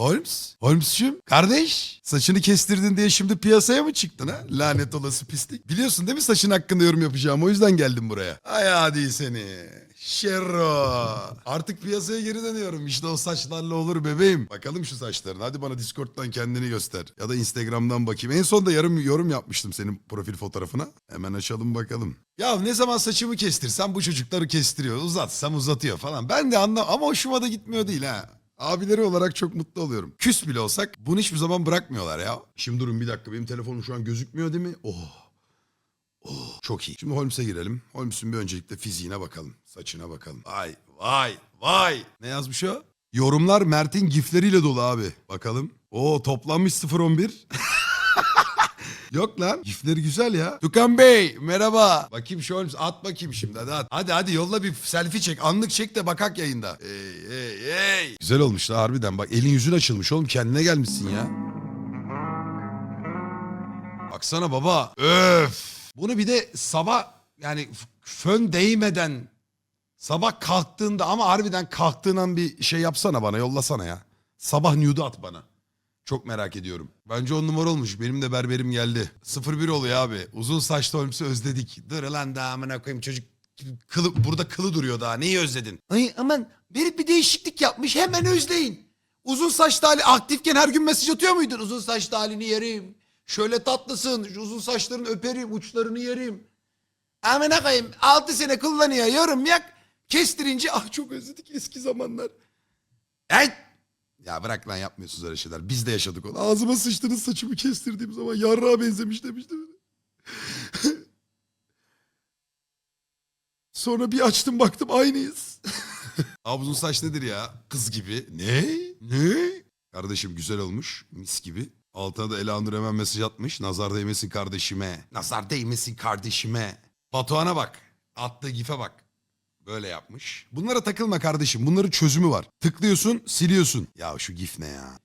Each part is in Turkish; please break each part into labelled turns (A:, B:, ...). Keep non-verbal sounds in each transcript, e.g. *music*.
A: Holmes? Holmes'cum kardeş saçını kestirdin diye şimdi piyasaya mı çıktın ha? Lanet olası pislik. Biliyorsun değil mi saçın hakkında yorum yapacağım o yüzden geldim buraya. Ay hadi seni. Şerro. Artık piyasaya geri dönüyorum. İşte o saçlarla olur bebeğim. Bakalım şu saçlarına. Hadi bana Discord'dan kendini göster. Ya da Instagram'dan bakayım. En son da yarım yorum yapmıştım senin profil fotoğrafına. Hemen açalım bakalım. Ya ne zaman saçımı kestirsem bu çocukları kestiriyor. Uzatsam uzatıyor falan. Ben de anlam ama hoşuma da gitmiyor değil ha. Abileri olarak çok mutlu oluyorum. Küs bile olsak bunu hiçbir zaman bırakmıyorlar ya. Şimdi durun bir dakika benim telefonum şu an gözükmüyor değil mi? Oh. Oh, çok iyi. Şimdi Holmes'e girelim. Holmes'un bir öncelikle fiziğine bakalım. Saçına bakalım. Vay vay vay. Ne yazmış o? Yorumlar Mert'in gifleriyle dolu abi. Bakalım. Oo toplanmış 0-11. *laughs* Yok lan. Gifleri güzel ya. Tukan Bey merhaba. Bakayım şu Holmes at bakayım şimdi hadi at. Hadi hadi yolla bir selfie çek. Anlık çek de bakak yayında. Hey hey. Güzel olmuş da harbiden bak elin yüzün açılmış oğlum kendine gelmişsin ya. Baksana baba. Öf. Bunu bir de sabah yani fön değmeden sabah kalktığında ama harbiden kalktığın an bir şey yapsana bana yollasana ya. Sabah nude'u at bana. Çok merak ediyorum. Bence on numara olmuş. Benim de berberim geldi. 01 oluyor abi. Uzun saçlı Holmes'u özledik. Dur lan daha koyayım çocuk kılı, burada kılı duruyor daha. Neyi özledin? Ay aman Berit bir değişiklik yapmış hemen özleyin. Uzun saçlı hali aktifken her gün mesaj atıyor muydun? Uzun saçlı halini yerim. Şöyle tatlısın. Şu uzun saçlarını öperim. Uçlarını yerim. Amına koyayım 6 sene kullanıyor yorum yak. Kestirince ah çok özledik eski zamanlar. Hey! Ya bırak lan yapmıyorsunuz öyle şeyler. Biz de yaşadık onu. Ağzıma sıçtınız saçımı kestirdiğim zaman yarrağa benzemiş demiştim. *laughs* Sonra bir açtım baktım aynıyız. *laughs* Abi uzun saç nedir ya? Kız gibi. Ne? Ne? Kardeşim güzel olmuş. Mis gibi. Altına da Elanur hemen mesaj atmış. Nazar değmesin kardeşime. Nazar değmesin kardeşime. Batuhan'a bak. Attığı gife bak. Böyle yapmış. Bunlara takılma kardeşim. Bunların çözümü var. Tıklıyorsun, siliyorsun. Ya şu gif ne ya?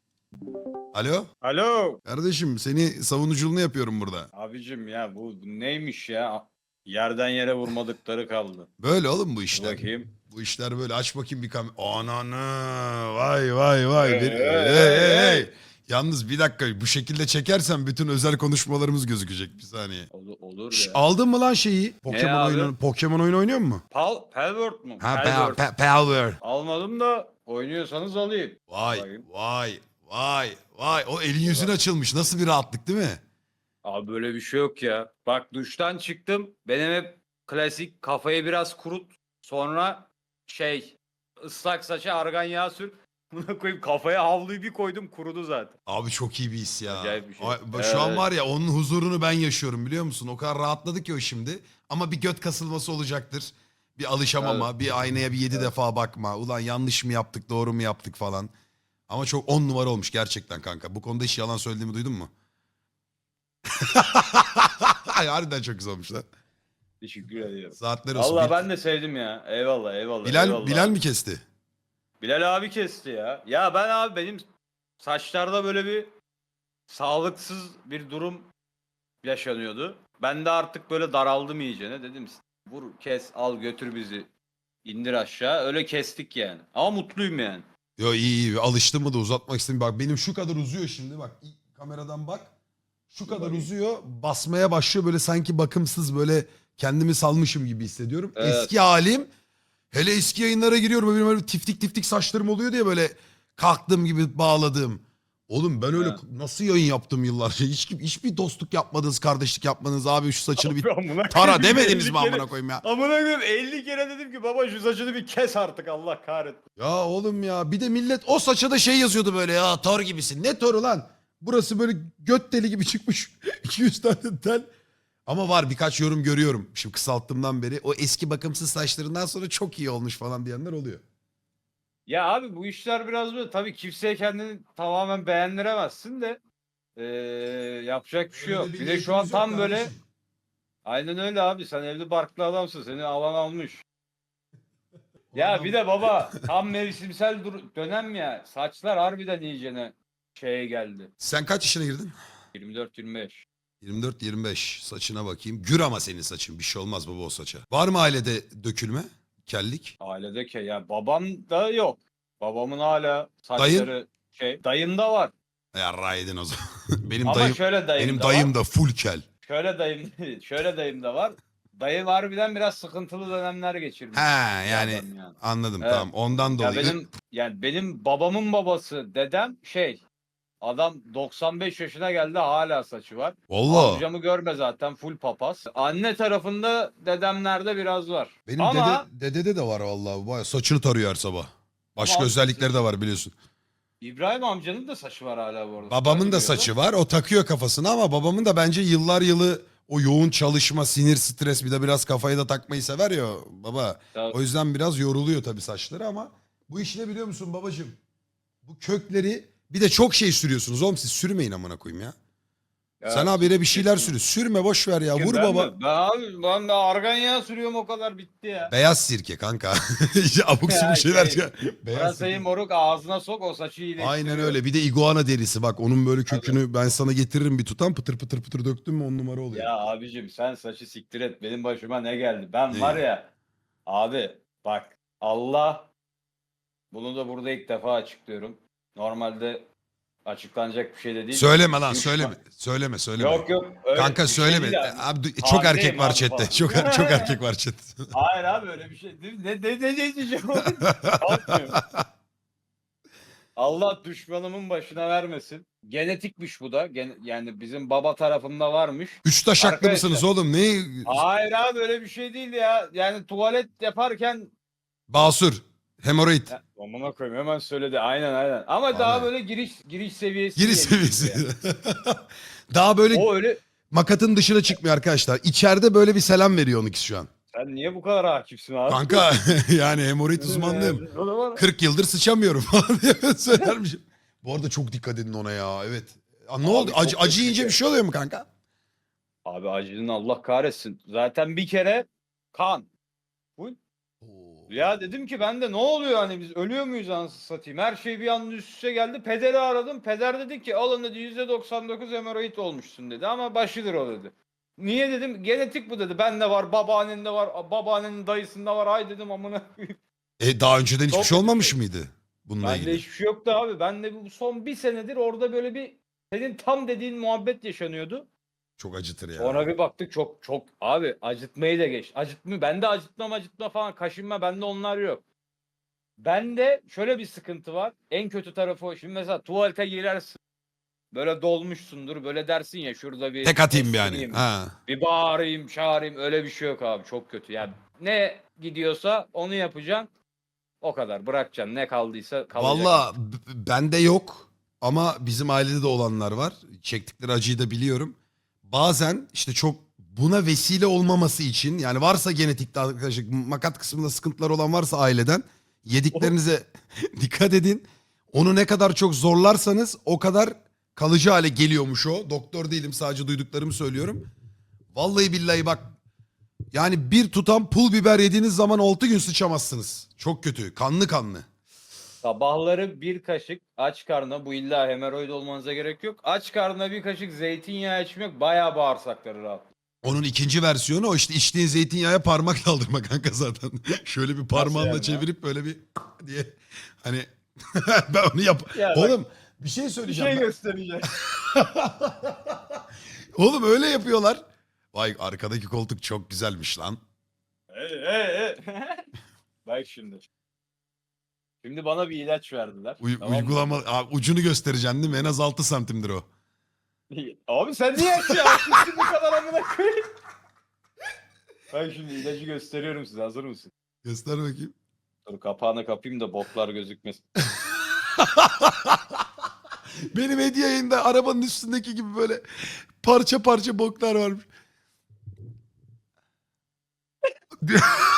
A: Alo?
B: Alo.
A: Kardeşim seni savunuculuğunu yapıyorum burada.
B: Abicim ya bu, bu neymiş ya? Yerden yere vurmadıkları kaldı.
A: Böyle oğlum bu
B: Dur
A: işler.
B: bakayım.
A: Bu işler böyle. Aç bakayım bir kamera. Ananı. Vay vay vay. Bir-
B: hey,
A: hey, hey. Yalnız bir dakika bu şekilde çekersen bütün özel konuşmalarımız gözükecek bir saniye.
B: Olur, olur
A: Şş,
B: ya.
A: aldın mı lan şeyi? Pokemon
B: abi?
A: oyunu, Pokemon oyunu oynuyor mu?
B: Pal, Pelvert mu?
A: Ha
B: Pelvert.
A: pa- pa- Power.
B: Almadım da oynuyorsanız alayım.
A: Vay
B: Bakayım.
A: vay vay vay. O elin yüzün açılmış. Nasıl bir rahatlık değil mi?
B: Abi böyle bir şey yok ya. Bak duştan çıktım. Benim hep klasik kafayı biraz kurut. Sonra şey ıslak saça argan yağı sür. *laughs* Buna koyup kafaya havluyu bir koydum kurudu zaten.
A: Abi çok iyi bir his ya.
B: Acayip bir şey.
A: Ay, Şu an
B: Evet.
A: var ya onun huzurunu ben yaşıyorum biliyor musun? O kadar rahatladı ki o şimdi. Ama bir göt kasılması olacaktır. Bir alışamama, bir aynaya bir yedi defa bakma. Ulan yanlış mı yaptık, doğru mu yaptık falan. Ama çok on numara olmuş gerçekten kanka. Bu konuda hiç yalan söylediğimi duydun mu? *laughs* Harbiden çok güzel olmuş lan.
B: Teşekkür ediyorum.
A: Saatler olsun.
B: Valla ben de sevdim ya. Eyvallah eyvallah.
A: Bilal,
B: eyvallah.
A: Bilal mi kesti?
B: Bilal abi kesti ya. Ya ben abi benim saçlarda böyle bir sağlıksız bir durum yaşanıyordu. Ben de artık böyle daraldım iyicene. Dedim vur kes al götür bizi indir aşağı. Öyle kestik yani. Ama mutluyum yani.
A: Yo iyi iyi alıştım mı da uzatmak istedim. Bak benim şu kadar uzuyor şimdi bak kameradan bak. Şu kadar uzuyor basmaya başlıyor böyle sanki bakımsız böyle kendimi salmışım gibi hissediyorum.
B: Evet.
A: Eski halim hele eski yayınlara giriyorum benim öyle tiftik tiftik saçlarım oluyor diye böyle kalktığım gibi bağladığım. Oğlum ben öyle
B: Evet.
A: nasıl yayın yaptım yıllarca hiç, hiçbir dostluk yapmadınız kardeşlik yapmadınız abi şu saçını bir
B: Amına
A: tara
B: koyayım,
A: demediniz
B: 50
A: mi
B: kere-
A: amına koyayım ya.
B: Amına koyayım 50 kere dedim ki baba şu saçını bir kes artık Allah kahretsin.
A: Ya oğlum ya bir de millet o saça da şey yazıyordu böyle ya tor gibisin. Ne toru lan? Burası böyle göt deli gibi çıkmış. *laughs* 200 tane tel. Ama var birkaç yorum görüyorum. Şimdi kısalttığımdan beri o eski bakımsız saçlarından sonra çok iyi olmuş falan diyenler oluyor.
B: Ya abi bu işler biraz böyle tabii kimseye kendini tamamen beğendiremezsin de eee, yapacak bir şey yok. Bir de şu an tam böyle Aynen öyle abi. Sen evli barklı adamsın. Seni alan almış. *laughs* Ya bir de baba *laughs* tam mevsimsel dur- dönem ya. Saçlar harbiden iyicene şeye geldi.
A: Sen kaç yaşına girdin?
B: 24-25.
A: 24-25 saçına bakayım. Gür ama senin saçın bir şey olmaz baba o saça. Var mı ailede dökülme? Kellik?
B: Ailede ke ya babam da yok. Babamın hala saçları şey. Dayımda var.
A: Ya raydın o zaman. *laughs* benim
B: Ama
A: dayım
B: şöyle dayımda
A: benim
B: var.
A: dayım da full kel.
B: Şöyle dayım *laughs* şöyle dayım da var. Dayı harbiden biraz sıkıntılı dönemler geçirmiş.
A: He yani
B: adam yani.
A: anladım
B: Evet.
A: tamam ondan
B: Ya
A: dolayı.
B: benim yani benim babamın babası dedem şey adam 95 yaşına geldi hala saçı var.
A: Valla
B: Amcamı görme zaten full papaz. Anne tarafında dedemlerde biraz var.
A: benim
B: Ama
A: dede, dedede de var vallahi. Saçını tarıyor her sabah. Başka
B: Ama-
A: özellikleri de var biliyorsun.
B: İbrahim amcanın da saçı var hala bu arada.
A: Babamın da saçı var. O takıyor kafasına ama babamın da bence yıllar yılı o yoğun çalışma, sinir, stres bir de biraz kafayı da takmayı sever ya baba.
B: Ya,
A: O yüzden biraz yoruluyor tabii saçları ama bu iş ne biliyor musun babacığım? Bu kökleri bir de çok şey sürüyorsunuz oğlum siz sürmeyin amına koyayım ya.
B: ya,
A: Sen habire bir şeyler
B: kesin.
A: sür. Sürme boş ver ya. Vur
B: ben
A: baba.
B: mi? Ben abi ben de argan yağı sürüyorum o kadar bitti ya.
A: Beyaz sirke kanka. *laughs* Abuk subuk şeyler.
B: şey,
A: ya. Beyaz
B: Pırasayı
A: sirke.
B: moruk ağzına sok o saçı iyileştiriyor.
A: Aynen öyle. Bir de iguana derisi bak onun böyle kökünü ben sana getiririm bir tutam pıtır pıtır pıtır döktün mü on numara oluyor.
B: Ya abicim sen saçı siktir et. Benim başıma ne geldi? Ben
A: Ne?
B: var ya abi bak Allah bunu da burada ilk defa açıklıyorum. Normalde açıklanacak bir şey de değil.
A: Söyleme lan
B: Üç
A: söyleme. Söyleme söyleme.
B: Yok yok. öyle
A: Kanka
B: bir şey
A: söyleme.
B: değil abi.
A: abi, du- çok
B: Hamileyim
A: erkek var
B: abi
A: chatte.
B: falan.
A: Çok çok erkek var chatte. *laughs*
B: Hayır abi öyle bir şey değil. Ne ne ne ne diyeceğim? Kalkmıyor. Allah düşmanımın başına vermesin. Genetikmiş bu da. Gen- yani bizim baba tarafında varmış.
A: Üç taşaklı
B: Arkadaşlar.
A: mısınız oğlum? Ne?
B: Hayır abi öyle bir şey değil ya. Yani tuvalet yaparken
A: Basur. Hemoroid.
B: Ya, Amına koyayım hemen söyledi. Aynen aynen. Ama daha
A: Aynen.
B: böyle giriş giriş seviyesi.
A: Giriş seviyesi.
B: yani. *laughs*
A: Daha böyle
B: O öyle.
A: makatın dışına çıkmıyor arkadaşlar. İçeride böyle bir selam veriyor onunki şu an.
B: Sen niye bu kadar hakimsin abi?
A: Kanka *laughs* yani hemoroid uzmanlığım.
B: O da var.
A: 40 yıldır sıçamıyorum falan *laughs* diye söylermişim. Bu arada çok dikkat edin ona ya. Evet. Aa, ne
B: Abi
A: oldu? Acı, acı yiyince bir şey oluyor mu kanka?
B: Abi acının Allah kahretsin. Zaten bir kere kan. Ya dedim ki ben de ne oluyor hani biz ölüyor muyuz anasını satayım. Her şey bir anda üst üste geldi. Pederi aradım. Peder dedi ki alın dedi %99 hemoroid olmuşsun dedi ama başıdır o dedi. Niye dedim genetik bu dedi. Bende var babaannende var babaannenin dayısında var ay dedim amına.
A: E daha önceden hiçbir
B: Çok
A: şey olmamış mıydı? Bununla
B: Bende
A: ilgili.
B: hiçbir şey yoktu abi. Ben de bu son bir senedir orada böyle bir senin tam dediğin muhabbet yaşanıyordu.
A: Çok acıtır ya.
B: Sonra bir baktık çok çok abi acıtmayı da geç. Acıtma bende acıtma acıtma falan kaşınma bende onlar yok. Bende şöyle bir sıkıntı var. En kötü tarafı o. Şimdi mesela tuvalete girersin. Böyle dolmuşsundur. Böyle dersin ya şurada bir
A: Tek atayım bir yani. Ha.
B: Bir bağırayım, çağırayım. Öyle bir şey yok abi. Çok kötü. Yani ne gidiyorsa onu yapacaksın. O kadar. Bırakacaksın. Ne kaldıysa kalacak.
A: Valla b- bende yok ama bizim ailede de olanlar var. Çektikleri acıyı da biliyorum. Bazen işte çok buna vesile olmaması için yani varsa genetikte arkadaşlar makat kısmında sıkıntılar olan varsa aileden yediklerinize *laughs* dikkat edin. Onu ne kadar çok zorlarsanız o kadar kalıcı hale geliyormuş o. Doktor değilim sadece duyduklarımı söylüyorum. Vallahi billahi bak yani bir tutam pul biber yediğiniz zaman 6 gün sıçamazsınız. Çok kötü. Kanlı kanlı.
B: Sabahları bir kaşık aç karnına bu illa hemoroid olmanıza gerek yok. Aç karnına bir kaşık zeytinyağı içmek bayağı bağırsakları rahat.
A: Onun ikinci versiyonu o işte içtiğin zeytinyağa parmak *laughs* daldırma kanka zaten. *laughs* Şöyle bir parmağınla
B: yani
A: çevirip böyle bir *laughs* diye hani ben onu yap.
B: Ya bak,
A: Oğlum bir şey
B: Bir
A: söyleyeceğim.
B: şey
A: ben.
B: göstereceğim.
A: Oğlum öyle yapıyorlar. Vay arkadaki koltuk çok güzelmiş lan.
B: Hey, hey, hey. Bak şimdi. Şimdi bana bir ilaç verdiler.
A: Uy-
B: tamam mı?
A: uygulama Abi ucunu göstereceksin değil mi? En az 6 santimdir o.
B: Abi sen niye yapmışsın *laughs* bu kadar amına koyayım? Bak şimdi ilacı gösteriyorum size. Hazır mısın?
A: Göster bakayım.
B: Dur kapağını kapayım da boklar gözükmesin. *laughs*
A: Benim hediye yayında arabanın üstündeki gibi böyle parça parça boklar varmış. *laughs*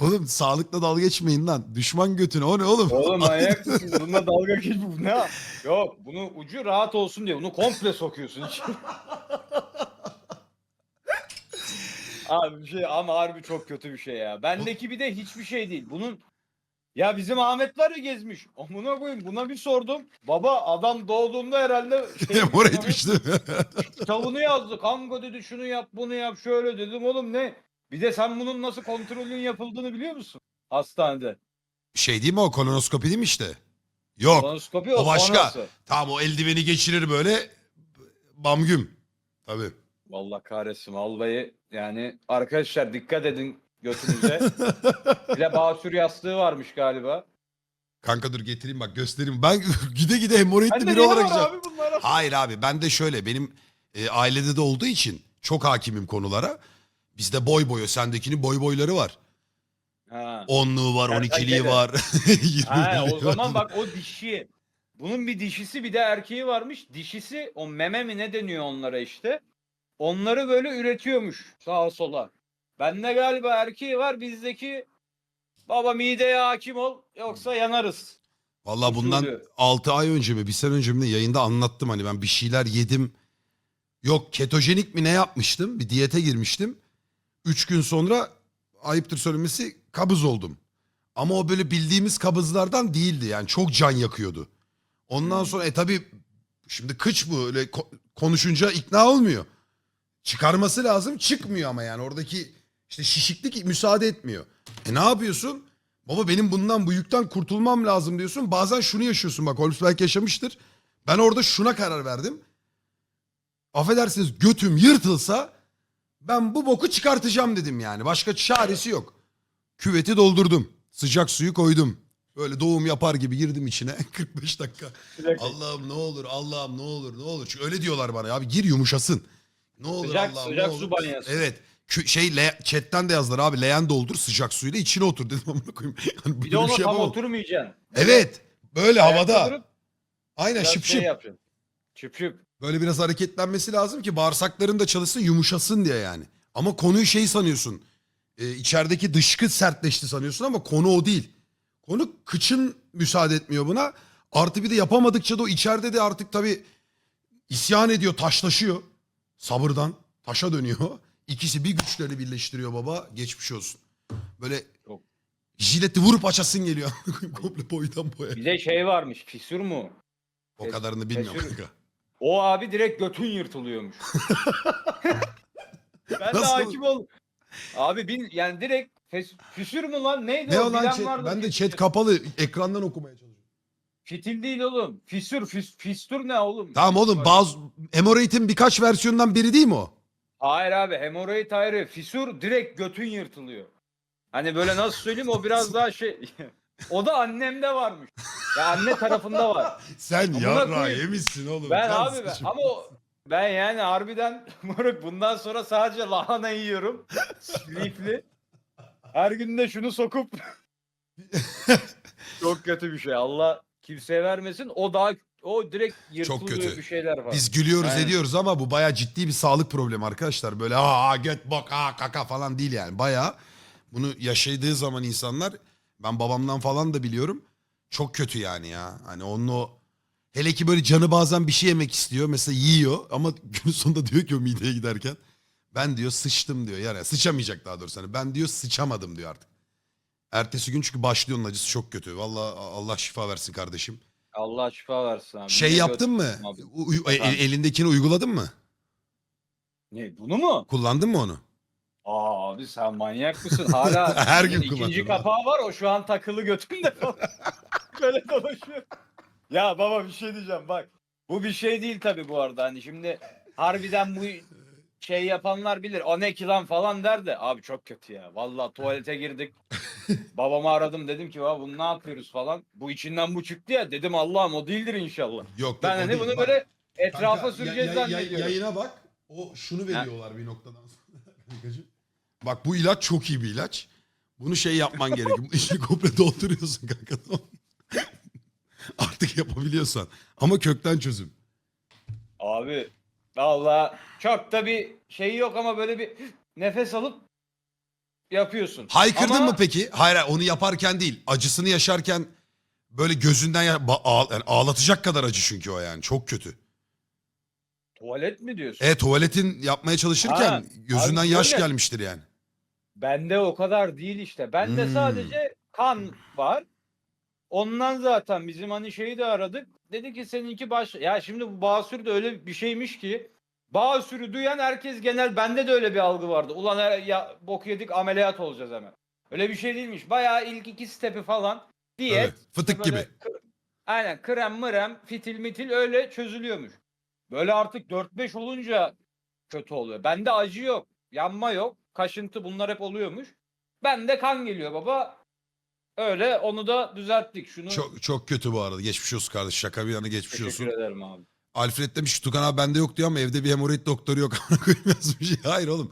A: oğlum sağlıkla dalga geçmeyin lan. Düşman götüne o ne oğlum?
B: Oğlum *laughs* manyak mısın? Bununla dalga geç bu ne? Yok bunu ucu rahat olsun diye bunu komple sokuyorsun içine. *laughs* Abi bir şey ama harbi çok kötü bir şey ya. Bendeki bir de hiçbir şey değil. Bunun ya bizim Ahmet var ya gezmiş. Amına koyayım buna bir sordum. Baba adam doğduğunda herhalde *laughs* şey,
A: Mor etmiş değil mi?
B: kitabını yazdı. Kanka dedi şunu yap bunu yap şöyle dedim oğlum ne? Bir de sen bunun nasıl kontrolün yapıldığını biliyor musun? Hastanede.
A: şey değil mi o kolonoskopi değil mi işte? Yok.
B: Kolonoskopi
A: o
B: o,
A: başka.
B: sonrası.
A: Tamam o eldiveni geçirir böyle. Bamgüm. Tabii.
B: Vallahi kahretsin vallahi yani arkadaşlar dikkat edin götünüze. *laughs* Bir de basür yastığı varmış galiba.
A: Kanka dur getireyim bak göstereyim. Ben *laughs* gide gide hemoroidli biri olarak gideceğim.
B: abi bunlar?
A: Hayır abi ben de şöyle benim e, ailede de olduğu için çok hakimim konulara. Bizde boy boyu sendekinin boy boyları var.
B: Ha.
A: Onluğu var, on ikiliği
B: Kertenkele.
A: var. *laughs*
B: ha, o
A: 21'liği
B: zaman bak o dişi. Bunun bir dişisi bir de erkeği varmış. Dişisi o meme mi ne deniyor onlara işte. Onları böyle üretiyormuş sağa sola. Bende galiba erkeği var bizdeki baba mideye hakim ol yoksa yanarız.
A: Valla bundan
B: usulü.
A: 6 ay önce mi bir sene önce mi ne yayında anlattım hani ben bir şeyler yedim. Yok ketojenik mi ne yapmıştım bir diyete girmiştim. 3 gün sonra ayıptır söylemesi kabız oldum. Ama o böyle bildiğimiz kabızlardan değildi yani çok can yakıyordu. Ondan sonra e tabi şimdi kıç bu öyle ko- konuşunca ikna olmuyor. Çıkarması lazım çıkmıyor ama yani oradaki işte şişiklik müsaade etmiyor. E ne yapıyorsun? Baba benim bundan bu yükten kurtulmam lazım diyorsun. Bazen şunu yaşıyorsun bak Holmes belki yaşamıştır. Ben orada şuna karar verdim. Affedersiniz götüm yırtılsa ben bu boku çıkartacağım dedim yani. Başka çaresi yok. Küveti doldurdum. Sıcak suyu koydum. Böyle doğum yapar gibi girdim içine *laughs* 45 dakika. Allah'ım ne olur Allah'ım ne olur ne olur. Çünkü öyle diyorlar bana abi gir yumuşasın. Ne olur
B: Sıcak-
A: Allah'ım
B: sıcak
A: ne
B: su
A: olur.
B: banyası.
A: Evet. Kü- şey le- chatten de yazdılar abi leğen doldur sıcak suyla içine otur dedim *laughs* amına koyayım. Yani
B: Bir de ona
A: şey
B: tam
A: yapamam.
B: oturmayacaksın.
A: Evet. Böyle
B: Ayakta
A: havada.
B: durup
A: Aynen
B: biraz
A: şıp
B: şey
A: şıp.
B: yapacaksın. Çıp çıp.
A: Böyle biraz hareketlenmesi lazım ki bağırsakların da çalışsın yumuşasın diye yani. Ama konuyu şey sanıyorsun. E, içerideki dışkı sertleşti sanıyorsun ama konu o değil. Konu kıçın müsaade etmiyor buna. Artı bir de yapamadıkça da o içeride de artık tabii isyan ediyor, taşlaşıyor. Sabırdan taşa dönüyor. *laughs* İkisi bir güçlerini birleştiriyor baba. Geçmiş olsun. Böyle
B: Çok.
A: jileti vurup açasın geliyor. *laughs* Komple boydan boya.
B: Bir de şey varmış fisür mu?
A: O kadarını bilmiyorum kanka.
B: O abi direkt götün yırtılıyormuş. *laughs* ben de
A: Nasıl?
B: hakim ol. Abi bin yani direkt fes, füsür mü lan neydi
A: Ne
B: o? Bilen
A: chat?
B: vardır
A: Ben de chat kapalı. Ekrandan okumaya çalışıyorum.
B: Fitil değil oğlum. Fisür, fis, fistur ne oğlum?
A: Tamam oğlum bazı hemoroidin birkaç versiyondan biri değil mi o?
B: Hayır abi hemoroid ayrı. Fisur direkt götün yırtılıyor. Hani böyle nasıl söyleyeyim o biraz daha şey. *laughs* o da annemde varmış. Ya anne tarafında var. *laughs*
A: Sen
B: Amına
A: yarra
B: koyayım.
A: yemişsin oğlum.
B: Ben
A: Sen
B: abi ben, ama o, ben yani harbiden *laughs* moruk bundan sonra sadece lahana yiyorum. *laughs* Lifli. Her gün de şunu sokup çok kötü bir şey. Allah kimseye vermesin. O daha o direkt yırtılıyor
A: kötü.
B: bir şeyler var.
A: Biz gülüyoruz
B: Aynen.
A: ediyoruz ama bu bayağı ciddi bir sağlık problemi arkadaşlar. Böyle aa göt bok aa kaka falan değil yani. Bayağı bunu yaşadığı zaman insanlar ben babamdan falan da biliyorum. Çok kötü yani ya. Hani onun o hele ki böyle canı bazen bir şey yemek istiyor. Mesela yiyor ama *laughs* gün sonunda diyor ki o mideye giderken ben diyor sıçtım diyor. Yani sıçamayacak daha doğrusu. Hani ben diyor sıçamadım diyor artık. Ertesi gün çünkü başlıyor onun acısı çok kötü. Vallahi Allah şifa versin kardeşim.
B: Allah şifa versin abi.
A: Şey
B: de
A: yaptın mı?
B: götürdüm abi.
A: U- u- e-
B: Efendim?
A: elindekini uyguladın mı?
B: Ne bunu mu?
A: Kullandın mı onu?
B: Aa abi sen manyak mısın? Hala *laughs*
A: Her gün
B: ikinci
A: kullanıyorum.
B: kapağı var o şu an takılı götümde. *laughs* Böyle dolaşıyor. Ya baba bir şey diyeceğim bak. Bu bir şey değil tabii bu arada. Hani şimdi harbiden bu şey yapanlar bilir. O ne ki lan falan der de. Abi çok kötü ya. Vallahi tuvalete girdik. Babamı aradım dedim ki "Baba bunu ne yapıyoruz falan. Bu içinden bu çıktı ya. Dedim Allah'ım o değildir inşallah.
A: Yok.
B: Ben
A: yok, o
B: hani
A: değil.
B: bunu
A: Bak,
B: böyle etrafa
A: kanka,
B: süreceğiz
A: ya- ya- ya-
B: zannediyorum.
A: Yayına bak. O şunu veriyorlar bir noktadan sonra. *laughs* Kankacığım. bak bu ilaç çok iyi bir ilaç. Bunu şey yapman gerekiyor. Bu *laughs* İçini komple dolduruyorsun kanka. tamam mı? *laughs* Artık yapabiliyorsan. Ama kökten çözüm.
B: Abi valla çok da bir şey yok ama böyle bir nefes alıp yapıyorsun.
A: Haykırdın
B: Ama
A: mı peki? Hayır hayır, onu yaparken değil. Acısını yaşarken böyle gözünden ya- ba- ağ- yani ağlatacak kadar acı çünkü o yani. Çok kötü.
B: Tuvalet mi diyorsun?
A: E tuvaletin yapmaya çalışırken
B: Ha,
A: gözünden
B: abi
A: yaş
B: şöyle.
A: gelmiştir yani.
B: Bende o kadar değil işte. Bende
A: Hmm.
B: sadece kan var. Ondan zaten bizim hani şeyi de aradık. Dedi ki seninki baş... Ya şimdi bu basür de öyle bir şeymiş ki. Basürü duyan herkes genel bende de öyle bir algı vardı. Ulan her- ya bok yedik ameliyat olacağız hemen. Öyle bir şey değilmiş. Bayağı ilk iki stepi falan diyet.
A: Evet, fıtık
B: böyle
A: gibi.
B: Aynen krem mırem fitil mitil öyle çözülüyormuş. Böyle artık 4-5 olunca kötü oluyor. Bende acı yok. Yanma yok. Kaşıntı bunlar hep oluyormuş. Bende kan geliyor baba. Öyle onu da düzelttik. Şunu
A: Çok çok kötü bu arada. Geçmiş olsun kardeş. Şaka bir yana geçmiş
B: teşekkür
A: olsun.
B: ederim abi.
A: Alfred demiş Tukan abi bende yok diyor ama evde bir hemoroid doktoru yok. Amına *laughs* koyayım yazmış. Hayır oğlum.